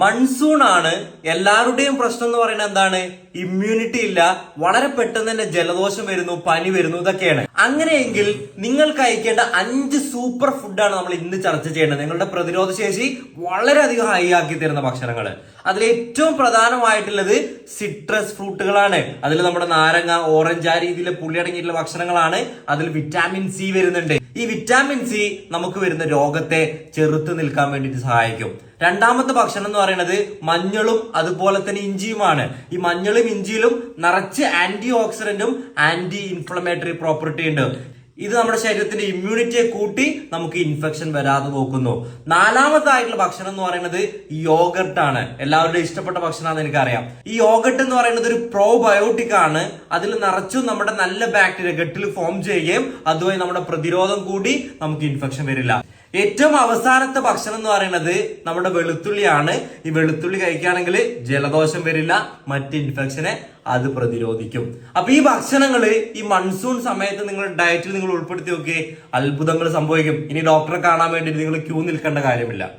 Monsoon ആണ് എല്ലാവരുടെയും പ്രശ്നം എന്ന് പറയുന്നത് എന്താണ്? ഇമ്മ്യൂണിറ്റി ഇല്ല. വളരെ പെട്ടെന്ന് തന്നെ ജലദോഷം വരുന്നു പനി വരുന്നു ഇതൊക്കെയാണ്. അങ്ങനെയെങ്കിൽ നിങ്ങൾക്ക് അയക്കേണ്ട അഞ്ച് സൂപ്പർ ഫുഡാണ് നമ്മൾ ഇന്ന് ചർച്ച ചെയ്യേണ്ടത്. നിങ്ങളുടെ പ്രതിരോധ ശേഷി വളരെയധികം ഹൈ ആക്കി തരുന്ന ഭക്ഷണങ്ങൾ. അതിൽ ഏറ്റവും പ്രധാനമായിട്ടുള്ളത് സിട്രസ് ഫ്രൂട്ടുകളാണ് അതിൽ നമ്മുടെ നാരങ്ങ ഓറഞ്ച് ആ രീതിയിലെ പുളി അടങ്ങിയിട്ടുള്ള ഭക്ഷണങ്ങളാണ്. അതിൽ വിറ്റാമിൻ സി വരുന്നുണ്ട്. ഈ വിറ്റാമിൻ സി നമുക്ക് വരുന്ന രോഗത്തെ ചെറുത്ത് നിൽക്കാൻ വേണ്ടിയിട്ട് സഹായിക്കും. രണ്ടാമത്തെ ഭക്ഷണം എന്ന് പറയുന്നത് മഞ്ഞളും അതുപോലെ തന്നെ ഇഞ്ചിയുമാണ്. ഈ മഞ്ഞളും ഇഞ്ചിയിലും നിറച്ച് ആന്റി ഓക്സിഡന്റും ആന്റി ഇൻഫ്ലമേറ്ററി പ്രോപ്പർട്ടി ഉണ്ട്. ഇത് നമ്മുടെ ശരീരത്തിന്റെ ഇമ്മ്യൂണിറ്റിയെ കൂട്ടി നമുക്ക് ഇൻഫെക്ഷൻ വരാതെ നോക്കുന്നു. നാലാമതായിട്ടുള്ള ഭക്ഷണം എന്ന് പറയുന്നത് യോഗർട്ട് ആണ്. എല്ലാവരുടെയും ഇഷ്ടപ്പെട്ട ഭക്ഷണമാണെന്ന് എനിക്കറിയാം. ഈ യോഗർട്ട് എന്ന് പറയുന്നത് ഒരു പ്രോബയോട്ടിക് ആണ്. അതിൽ നിറച്ചും നമ്മുടെ നല്ല ബാക്ടീരിയ ഗട്ടിൽ ഫോം ചെയ്യുകയും അതുവഴി നമ്മുടെ പ്രതിരോധം കൂടി നമുക്ക് ഇൻഫെക്ഷൻ വരില്ല. ഏറ്റവും അവസാനത്തെ ഭക്ഷണം എന്ന് പറയുന്നത് നമ്മുടെ വെളുത്തുള്ളിയാണ്. ഈ വെളുത്തുള്ളി കഴിക്കുകയാണെങ്കിൽ ജലദോഷം വരില്ല. മറ്റ് ഇൻഫെക്ഷനെ അത് പ്രതിരോധിക്കും. അപ്പൊ ഈ ഭക്ഷണങ്ങൾ ഈ മൺസൂൺ സമയത്ത് നിങ്ങൾ ഡയറ്റിൽ നിങ്ങൾ ഉൾപ്പെടുത്തി നോക്കിയേ അത്ഭുതങ്ങൾ സംഭവിക്കും. ഇനി ഡോക്ടറെ കാണാൻ വേണ്ടിയിട്ട് നിങ്ങൾ ക്യൂ നിൽക്കേണ്ട കാര്യമില്ല.